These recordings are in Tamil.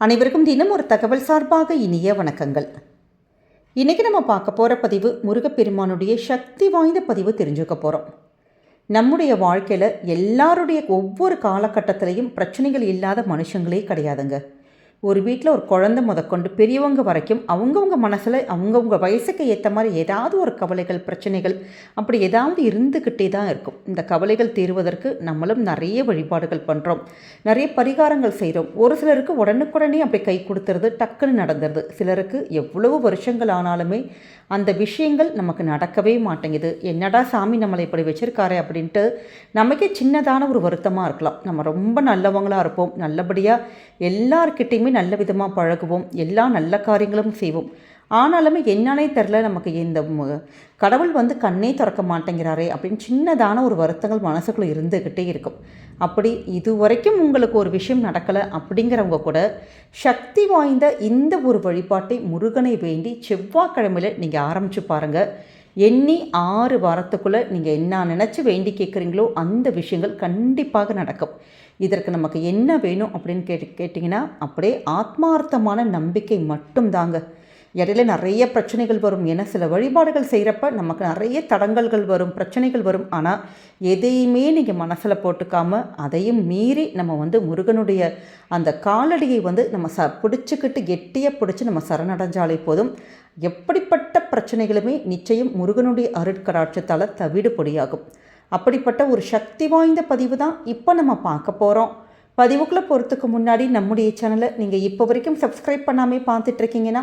அனைவருக்கும் தினம் ஒரு தகவல் சார்பாக இனிய வணக்கங்கள். இன்றைக்கி நம்ம பார்க்க போகிற பதிவு முருகப்பெருமானுடைய சக்தி வாய்ந்த பதிவு தெரிஞ்சுக்க போகிறோம் நம்முடைய வாழ்க்கையில் எல்லாருடைய ஒவ்வொரு காலகட்டத்திலையும் பிரச்சனைகள் இல்லாத மனுஷங்களே கிடையாதுங்க. ஒரு வீட்டில் ஒரு குழந்தை முதற்கொண்டு பெரியவங்க வரைக்கும் அவங்கவுங்க மனசில் அவங்கவுங்க வயசுக்கு ஏற்ற மாதிரி ஏதாவது ஒரு கவலைகள் பிரச்சனைகள் அப்படி ஏதாவது இருந்துக்கிட்டே தான் இருக்கும். இந்த கவலைகள் தீர்வதற்கு நம்மளும் நிறைய வழிபாடுகள் பண்ணுறோம் நிறைய பரிகாரங்கள் செய்கிறோம் ஒரு சிலருக்கு உடனுக்குடனே அப்படி கை கொடுத்துறது டக்குன்னு நடந்துருது. சிலருக்கு எவ்வளவு வருஷங்கள் ஆனாலுமே அந்த விஷயங்கள் நமக்கு நடக்கவே மாட்டேங்குது. என்னடா சாமி நம்மளை இப்படி வச்சுருக்காரு அப்படின்ட்டு நமக்கே சின்னதான ஒரு வருத்தமாக இருக்கலாம். நம்ம ரொம்ப நல்லவங்களாக இருப்போம். நல்லபடியாக எல்லார்கிட்டேயுமே நல்ல விதமாக பழகுவோம். எல்லா நல்ல காரியங்களும் செய்வோம். ஆனாலுமே என்னன்னே தெரில நமக்கு இந்த கடவுள் வந்து கண்ணே திறக்க மாட்டேங்கிறாரே அப்படின்னு சின்னதான ஒரு வருத்தங்கள் மனசுக்குள்ளே இருந்துக்கிட்டே இருக்கும். அப்படி இதுவரைக்கும் உங்களுக்கு ஒரு விஷயம் நடக்கலை அப்படிங்கிறவங்க கூட சக்தி வாய்ந்த இந்த ஒரு வழிபாட்டை முருகனை வேண்டி செவ்வாய்க்கிழமையில் நீங்கள் ஆரம்பித்து பாருங்கள் எண்ணி ஆறு வாரத்துக்குள்ளே நீங்கள் என்ன நினச்சி வேண்டி கேட்குறீங்களோ அந்த விஷயங்கள் கண்டிப்பாக நடக்கும். இதற்கு நமக்கு என்ன வேணும் அப்படின்னு கேட்டு கேட்டிங்கன்னா அப்படியே ஆத்மார்த்தமான நம்பிக்கை மட்டும்தாங்க. இடையில நிறைய பிரச்சனைகள் வரும். என சில வழிபாடுகள் செய்கிறப்ப நமக்கு நிறைய தடங்கல்கள் வரும் பிரச்சனைகள் வரும். ஆனால் எதையுமே நீங்கள் மனசில் போட்டுக்காம அதையும் மீறி நம்ம வந்து முருகனுடைய அந்த காலடியை வந்து நம்ம ச பிடிச்சிக்கிட்டு கெட்டியாக பிடிச்சி நம்ம சரணடைஞ்சாலே போதும். எப்படிப்பட்ட பிரச்சனைகளுமே நிச்சயம் முருகனுடைய அருட்கடாட்சத்தால் தவிடு பொடியாகும். அப்படிப்பட்ட ஒரு சக்தி வாய்ந்த பதிவு தான் இப்போ நம்ம பார்க்க போகிறோம் பதிவுக்குள்ளே போகிறதுக்கு முன்னாடி நம்முடைய சேனலை நீங்கள் இப்போ வரைக்கும் சப்ஸ்கிரைப் பண்ணாமே பார்த்துட்ருக்கீங்கன்னா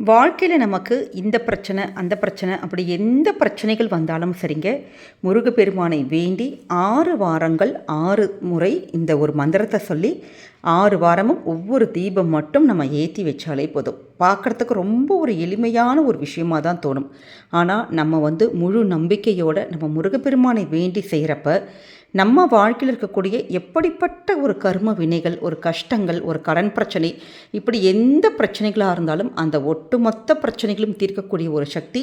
வாழ்க்கையில் நமக்கு இந்த பிரச்சனை அந்த பிரச்சனை அப்படி எந்த பிரச்சனைகள் வந்தாலும் சரிங்க. முருகப்பெருமானை வேண்டி ஆறு வாரங்கள் ஆறு முறை இந்த ஒரு மந்திரத்தை சொல்லி ஆறு வாரமும் ஒவ்வொரு தீபம் மட்டும் நம்ம ஏற்றி வச்சாலே போதும். பார்க்குறதுக்கு ரொம்ப ஒரு எளிமையான ஒரு விஷயமாக தான் தோணும். ஆனால் நம்ம வந்து முழு நம்பிக்கையோடு நம்ம முருகப்பெருமானை வேண்டி செய்கிறப்ப நம்ம வாழ்க்கையில் இருக்கக்கூடிய எப்படிப்பட்ட ஒரு கர்ம வினைகள் ஒரு கஷ்டங்கள் ஒரு கடன் பிரச்சனை இப்படி எந்த பிரச்சனைகளாக இருந்தாலும் அந்த ஒட்டுமொத்த பிரச்சனைகளும் தீர்க்கக்கூடிய ஒரு சக்தி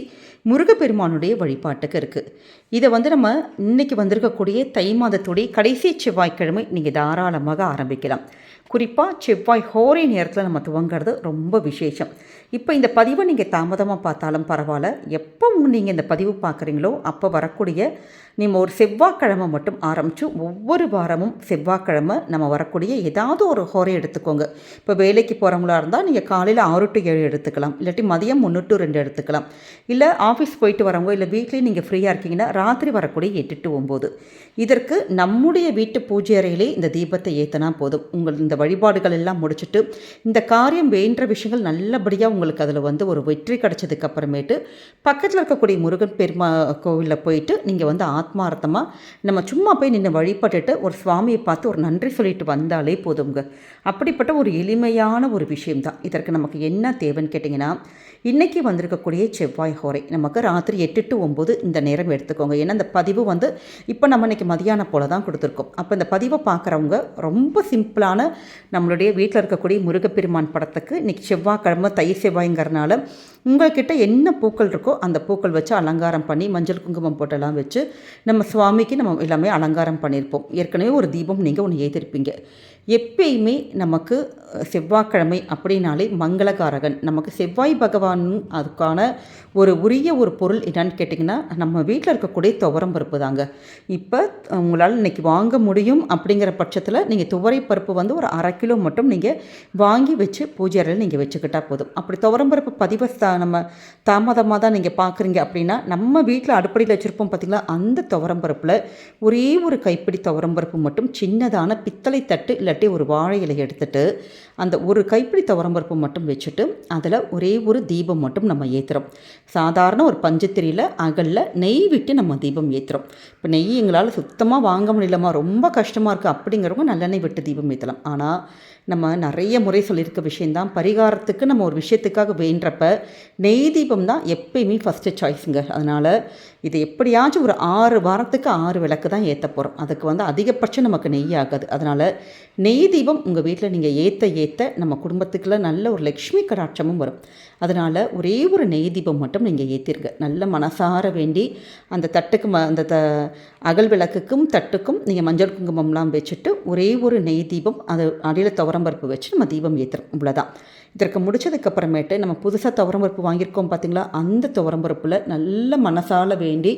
முருகப்பெருமானுடைய வழிபாட்டுக்கு இருக்குது இதை வந்து நம்ம இன்னைக்கு வந்திருக்கக்கூடிய தை மாதத்துடைய கடைசி செவ்வாய்க்கிழமை நீங்கள் தாராளமாக ஆரம்பிக்கலாம். குறிப்பாக செவ்வாய் ஹோரை நேரத்தில் நம்ம துவங்கிறது ரொம்ப விசேஷம். இப்போ இந்த பதிவை நீங்கள் தாமதமாக பார்த்தாலும் பரவாயில்ல. எப்போ நீங்கள் இந்த பதிவு பார்க்குறீங்களோ அப்போ வரக்கூடிய நீங்கள் ஒரு செவ்வாய்க்கிழமை மட்டும் ஆரம்பித்து ஒவ்வொரு வாரமும் செவ்வாய்க்கிழமை நம்ம வரக்கூடிய ஏதாவது ஒரு ஹோரை எடுத்துக்கோங்க. இப்போ வேலைக்கு போகிறவங்களா இருந்தால் நீங்கள் காலையில் ஆறு டு ஏழு எடுத்துக்கலாம். இல்லாட்டி மதியம் ஒன்று டு ரெண்டு எடுத்துக்கலாம். இல்லை ஆஃபீஸ் போயிட்டு வரவங்க இல்லை வீட்லேயும் நீங்கள் ஃப்ரீயாக இருக்கீங்கன்னா ராத்திரி வரக்கூடிய எட்டு டு ஒம்பது. இதற்கு நம்முடைய வீட்டு பூஜை அறையிலே இந்த தீபத்தை ஏற்றினா போதும். உங்கள் இந்த வழிபாடுகள் எல்லாம் முடிச்சுட்டு இந்த காரியம் வேண்ட விஷயங்கள் நல்லபடியாக உங்களுக்கு அதில் வந்து ஒரு வெற்றி கிடைச்சதுக்கு அப்புறமேட்டு பக்கத்தில் இருக்கக்கூடிய முருகன் பெருமா கோவிலில் போயிட்டு நீங்கள் வந்து ஆத்மார்த்தமாக நம்ம சும்மா போய் நின்று வழிபட்டுட்டு ஒரு சுவாமியை பார்த்து ஒரு நன்றி சொல்லிட்டு வந்தாலே போதுங்க அப்படிப்பட்ட ஒரு எளிமையான ஒரு விஷயம்தான். இதற்கு நமக்கு என்ன தேவைன்னு கேட்டிங்கன்னா இன்றைக்கி வந்திருக்கக்கூடிய செவ்வாய் ஹோரை நமக்கு ராத்திரி எட்டு டு ஒம்பது இந்த நேரம் எடுத்துக்கோங்க. ஏன்னா இந்த பதிவு வந்து இப்போ நம்ம இன்றைக்கி மதியானம் போல தான் கொடுத்துருக்கோம். அப்போ இந்த பதிவை பார்க்குறவங்க ரொம்ப சிம்பிளான நம்மளுடைய வீட்டில் இருக்கக்கூடிய முருகப்பெருமான் படத்துக்கு இன்றைக்கி செவ்வாய்க்கிழமை தை செவ்வாய்ங்கிறனால உங்கள்கிட்ட என்ன பூக்கள் இருக்கோ அந்த பூக்கள் வச்சு அலங்காரம் பண்ணி மஞ்சள் குங்குமம் போட்டெல்லாம் வச்சு நம்ம சுவாமிக்கு நம்ம எல்லாமே அலங்காரம் பண்ணியிருப்போம் ஏற்கனவே ஒரு தீபம் நீங்கள் ஒன்று ஏற்றிருப்பீங்க எப்பயுமே நமக்கு செவ்வாய்க்கிழமை அப்படின்னாலே மங்களகாரகன். நமக்கு செவ்வாய் பகவான் அதுக்கான ஒரு உரிய ஒரு பொருள் என்னன்னு கேட்டிங்கன்னா நம்ம வீட்டில் இருக்கக்கூடிய துவரம் பருப்பு தாங்க. இப்போ உங்களால் இன்னைக்கு வாங்க முடியும் அப்படிங்கிற பட்சத்தில் நீங்கள் துவரை பருப்பு வந்து ஒரு அரை கிலோ மட்டும் நீங்கள் வாங்கி வச்சு பூஜை அறையில் நீங்கள் வச்சுக்கிட்டால் போதும். அப்படி துவரம் பருப்பு பதிவை நம்ம தாமதமாக தான் நீங்கள் பார்க்குறீங்க அப்படின்னா நம்ம வீட்டில் அடுப்படியில் வச்சுருப்போம் பார்த்திங்களா அந்த துவரம் பருப்பில் ஒரே ஒரு கைப்பிடி துவரம் பருப்பு மட்டும் சின்னதான பித்தளை தட்டு தட்டி ஒரு வாழை இலை எடுத்துட்டு அந்த ஒரு கைப்பிடி துவரம் பருப்பு மட்டும் வச்சுட்டு அதில் ஒரே ஒரு தீபம் மட்டும் நம்ம ஏற்றுறோம் சாதாரண ஒரு பஞ்சத்திரியில் அகலில் நெய் விட்டு நம்ம தீபம் ஏற்றுறோம் இப்போ நெய் எங்களால் சுத்தமாக வாங்க முடியலமா ரொம்ப கஷ்டமாக இருக்குது அப்படிங்கிறவங்க நல்லெண்ணெய் விட்டு தீபம் ஏற்றலாம் ஆனால் நம்ம நிறைய முறை சொல்லியிருக்க விஷயந்தான். பரிகாரத்துக்கு நம்ம ஒரு விஷயத்துக்காக வேண்டப்ப நெய் தீபம் தான் எப்பயுமே ஃபஸ்ட்டு சாய்ஸுங்க அதனால் இது எப்படியாச்சும் ஒரு ஆறு வாரத்துக்கு ஆறு விளக்கு தான் ஏற்ற போகிறோம் அதுக்கு வந்து அதிகபட்சம் நமக்கு நெய் ஆகாது. அதனால் நெய் தீபம் உங்கள் வீட்டில் நீங்கள் ஏற்ற ஏற்ற நம்ம குடும்பத்துக்குள்ள நல்ல ஒரு லக்ஷ்மி கடாட்சமும் வரும். அதனால் ஒரே ஒரு நெய் தீபம் மட்டும் நீங்கள் ஏற்றிருங்க நல்ல மனசார வேண்டி அந்த தட்டுக்கு ம அந்த த அகல் விளக்குக்கும் தட்டுக்கும் நீங்கள் மஞ்சள் குங்குமம்லாம் வச்சுட்டு ஒரே ஒரு நெய் தீபம் அது அடியில் துவரம்பருப்பு வச்சு நம்ம தீபம் ஏற்றுறோம் இவ்வளோதான் இதற்கு முடிச்சதுக்கப்புறமேட்டு நம்ம புதுசாக துவரம்பருப்பு வாங்கியிருக்கோம் பார்த்தீங்களா? அந்த துவரம்பருப்பில் நல்ல மனசால வேண்டி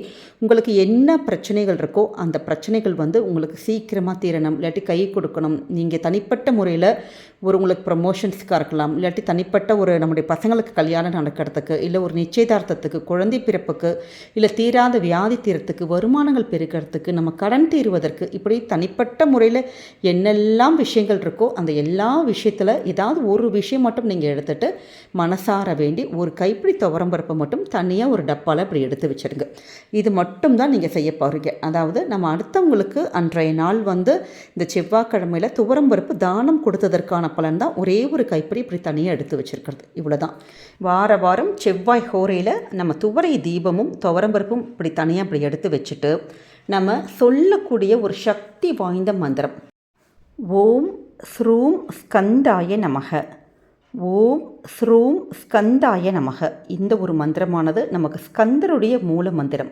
உங்களுக்கு என்ன பிரச்சனைகள் இருக்கோ அந்த பிரச்சனைகள் வந்து உங்களுக்கு சீக்கிரமாக தீரணும். இல்லாட்டி கை கொடுக்கணும். நீங்கள் தனிப்பட்ட முறையில் ஒரு உங்களுக்கு ப்ரமோஷன்ஸ்க்காக இருக்கலாம். இல்லாட்டி தனிப்பட்ட ஒரு நம்முடைய பசங்களுக்கு கல்யாணம் நடக்கிறதுக்கு இல்லை ஒரு நிச்சயதார்த்தத்துக்கு குழந்தை பிறப்புக்கு இல்லை தீராத வியாதி தீரத்துக்கு வருமானங்கள் பெருக்கிறதுக்கு நம்ம கடன் தீர்வதற்கு இப்படி தனிப்பட்ட முறையில் என்னெல்லாம் விஷயங்கள் இருக்கோ அந்த எல்லா விஷயத்தில் ஏதாவது ஒரு விஷயம் மட்டும் நீங்கள் எடுத்துகிட்டு மனசார வேண்டி ஒரு கைப்பிடி துவரம்பருப்பை மட்டும் தனியாக ஒரு டப்பாவில் இப்படி எடுத்து வச்சுருங்க இது மட்டும் தான் நீங்கள் செய்ய போகிறீங்க அதாவது நம்ம அடுத்தவங்களுக்கு அன்றைய நாள் வந்து இந்த செவ்வாய்க்கிழமையில் துவரம்பருப்பு தானம் கொடுத்ததற்கான பலன் தான் ஒரே ஒரு கைப்பிடி இப்படி தனியாக எடுத்து வச்சுருக்கிறது. இவ்வளோ தான் வார வாரம் செவ்வாய் ஹோரையில் நம்ம துவரை தீபமும் துவரம்பருப்பும் இப்படி தனியாக இப்படி எடுத்து வச்சுட்டு நம்ம சொல்லக்கூடிய ஒரு சக்தி வாய்ந்த மந்திரம். ஓம் ஸ்ரூம் ஸ்கந்தாய நமக. ஓம் ஸ்ரூம் ஸ்கந்தாய நமக. இந்த ஒரு மந்திரமானது நமக்கு ஸ்கந்தருடைய மூல மந்திரம்.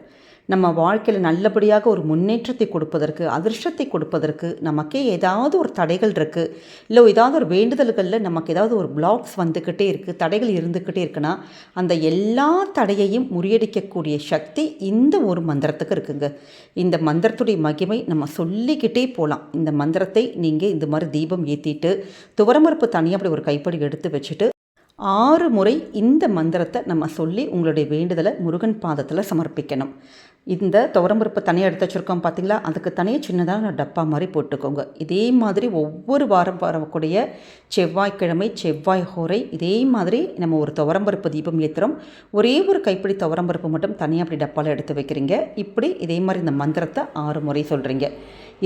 நம்ம வாழ்க்கையில் நல்லபடியாக ஒரு முன்னேற்றத்தை கொடுப்பதற்கு அதிர்ஷ்டத்தை கொடுப்பதற்கு நமக்கே ஏதாவது ஒரு தடைகள் இருக்குது இல்லை ஏதாவது ஒரு வேண்டுதல்களில் நமக்கு ஏதாவது ஒரு பிளாக்ஸ் வந்துக்கிட்டே இருக்குது தடைகள் இருந்துக்கிட்டே இருக்குன்னா அந்த எல்லா தடையையும் முறியடிக்கக்கூடிய சக்தி இந்த ஒரு மந்திரத்துக்கு இருக்குங்க. இந்த மந்திரத்துடைய மகிமை நம்ம சொல்லிக்கிட்டே போகலாம் இந்த மந்திரத்தை நீங்கள் இந்த மாதிரி தீபம் ஏற்றிட்டு துவரமறுப்பு தனியாக அப்படி ஒரு கைப்படி எடுத்து வச்சுட்டு ஆறு முறை இந்த மந்திரத்தை நம்ம சொல்லி உங்களுடைய வேண்டுதலை முருகன் பாதத்தில் சமர்ப்பிக்கணும். இந்த துவரம்பருப்பு தனியாக எடுத்து வச்சுருக்கோம் பார்த்தீங்களா அதுக்கு தனியாக சின்னதாக டப்பா மாதிரி போட்டுக்கோங்க. இதே மாதிரி ஒவ்வொரு வாரம் வரக்கூடிய செவ்வாய்க்கிழமை செவ்வாய் ஹோரை இதே மாதிரி நம்ம ஒரு துவரம்பருப்பு தீபம் ஏற்றுறோம் ஒரே ஒரு கைப்பிடி துவரம்பருப்பு மட்டும் தனியாக அப்படி டப்பாவில் எடுத்து வைக்கிறீங்க. இப்படி இதே மாதிரி இந்த மந்திரத்தை ஆறு முறை சொல்கிறீங்க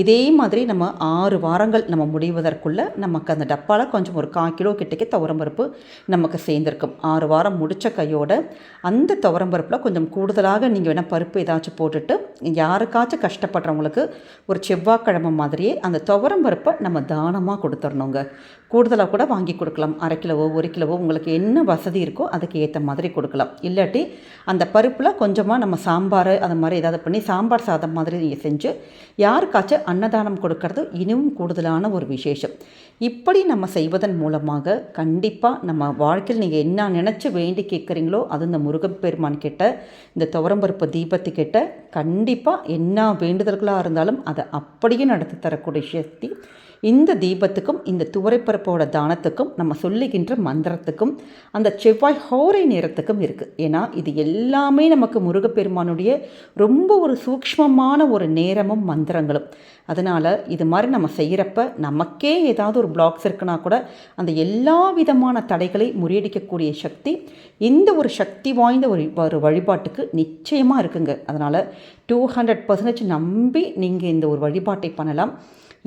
இதே மாதிரி நம்ம ஆறு வாரங்கள் நம்ம முடிவதற்குள்ளே நமக்கு அந்த டப்பாவில் கொஞ்சம் ஒரு கால் கிலோ கிட்டக்கே துவரம்பருப்பு நமக்கு சேர்ந்துருக்கும். ஆறு வாரம் முடித்த கையோட அந்த துவரம்பருப்பில் கொஞ்சம் கூடுதலாக நீங்கள் வேணால் பருப்பு ஏதாச்சும் போட்டுட்டு யாருக்காச்சும் கஷ்டப்படுறவங்களுக்கு ஒரு செவ்வாய்க்கிழமை மாதிரியே அந்த துவரம் பருப்பை நம்ம தானமாக கொடுத்துடணுங்க. கூடுதலாக கூட வாங்கி கொடுக்கலாம். அரை கிலோவோ ஒரு கிலோவோ உங்களுக்கு என்ன வசதி இருக்கோ அதுக்கு ஏற்ற மாதிரி கொடுக்கலாம். இல்லாட்டி அந்த பருப்பில் கொஞ்சமாக நம்ம சாம்பார் அது மாதிரி ஏதாவது பண்ணி சாம்பார் சாதம் மாதிரி நீங்கள் செஞ்சு யாருக்காச்சும் அன்னதானம் கொடுக்கறது இன்னும் கூடுதலான ஒரு விசேஷம். இப்படி நம்ம செய்வதன் மூலமாக கண்டிப்பாக நம்ம வாழ்க்கையில் நீங்கள் என்ன நினச்சி வேண்டி கேட்குறீங்களோ அது இந்த முருகப்பெருமான் கிட்ட இந்த துவரம்பருப்பு தீபத்துக்கிட்ட கண்டிப்பாக என்ன வேண்டுதல்களாக இருந்தாலும் அதை அப்படியே நடத்தி தரக்கூடிய சக்தி இந்த தீபத்துக்கும் இந்த துவரைப்பரப்போட தானத்துக்கும் நம்ம சொல்லுகின்ற மந்திரத்துக்கும் அந்த செவ்வாய் ஹோரை நேரத்துக்கும் இருக்குது ஏன்னா இது எல்லாமே நமக்கு முருகப்பெருமானுடைய ரொம்ப ஒரு சூக்ஷ்மமான ஒரு நேரமும் மந்திரங்களும். அதனால் இது மாதிரி நம்ம செய்கிறப்ப நமக்கே ஏதாவது ஒரு பிளாக்ஸ் இருக்குன்னா கூட அந்த எல்லா விதமான தடைகளை முறியடிக்கக்கூடிய சக்தி இந்த ஒரு சக்தி வாய்ந்த ஒரு ஒரு வழிபாட்டுக்கு நிச்சயமாக இருக்குங்க. அதனால் டூ ஹண்ட்ரட் பர்சன்டேஜ் நம்பி நீங்கள் இந்த ஒரு வழிபாட்டை பண்ணலாம்.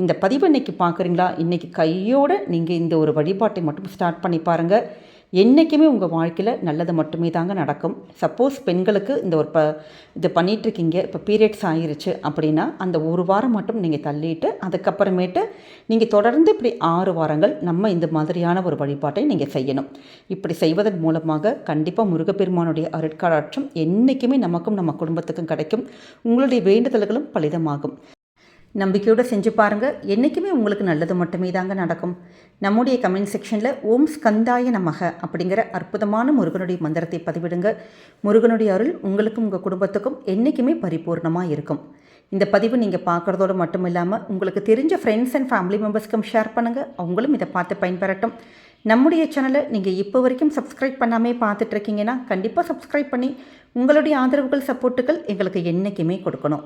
இந்த பதிவு இன்றைக்கி பார்க்குறீங்களா? இன்றைக்கி கையோடு நீங்கள் இந்த ஒரு வழிபாட்டை மட்டும் ஸ்டார்ட் பண்ணி பாருங்கள் என்றைக்குமே உங்கள் வாழ்க்கையில் நல்லது மட்டுமே தாங்க நடக்கும். சப்போஸ் பெண்களுக்கு இந்த ஒரு ப இது பண்ணிகிட்ருக்கீங்க இப்போ பீரியட்ஸ் ஆகிருச்சு அப்படின்னா அந்த ஒரு வாரம் மட்டும் நீங்கள் தள்ளிட்டு அதுக்கப்புறமேட்டு நீங்கள் தொடர்ந்து இப்படி ஆறு வாரங்கள் நம்ம இந்த மாதிரியான ஒரு வழிபாட்டை நீங்கள் செய்யணும். இப்படி செய்வதன் மூலமாக கண்டிப்பாக முருகப்பெருமானுடைய அருட்காட்சம் என்றைக்குமே நமக்கும் நம்ம குடும்பத்துக்கும் கிடைக்கும். உங்களுடைய வேண்டுதல்களும் பலிதமாகும். நம்பிக்கையோடு செஞ்சு பாருங்கள் என்றைக்குமே உங்களுக்கு நல்லது மட்டுமே தாங்க நடக்கும். நம்முடைய கமெண்ட் செக்ஷனில் ஓம் ஸ்கந்தாய நமக அப்படிங்கிற அற்புதமான முருகனுடைய மந்திரத்தை பதிவிடுங்க. முருகனுடைய அருள் உங்களுக்கும் உங்கள் குடும்பத்துக்கும் என்றைக்குமே பரிபூர்ணமாக இருக்கும். இந்த பதிவு நீங்கள் பார்க்குறதோடு மட்டும் இல்லாமல் உங்களுக்கு தெரிஞ்ச ஃப்ரெண்ட்ஸ் அண்ட் ஃபேமிலி மெம்பர்ஸ்க்கும் ஷேர் பண்ணுங்கள் அவங்களும் இதை பார்த்து பயன்பெறட்டும். நம்முடைய சேனலை நீங்கள் இப்போ வரைக்கும் சப்ஸ்கிரைப் பண்ணாமே பார்த்துட்ருக்கீங்கன்னா கண்டிப்பாக சப்ஸ்கிரைப் பண்ணி உங்களுடைய ஆதரவுகள் சப்போர்ட்டுகள் எங்களுக்கு என்றைக்குமே கொடுக்கணும்.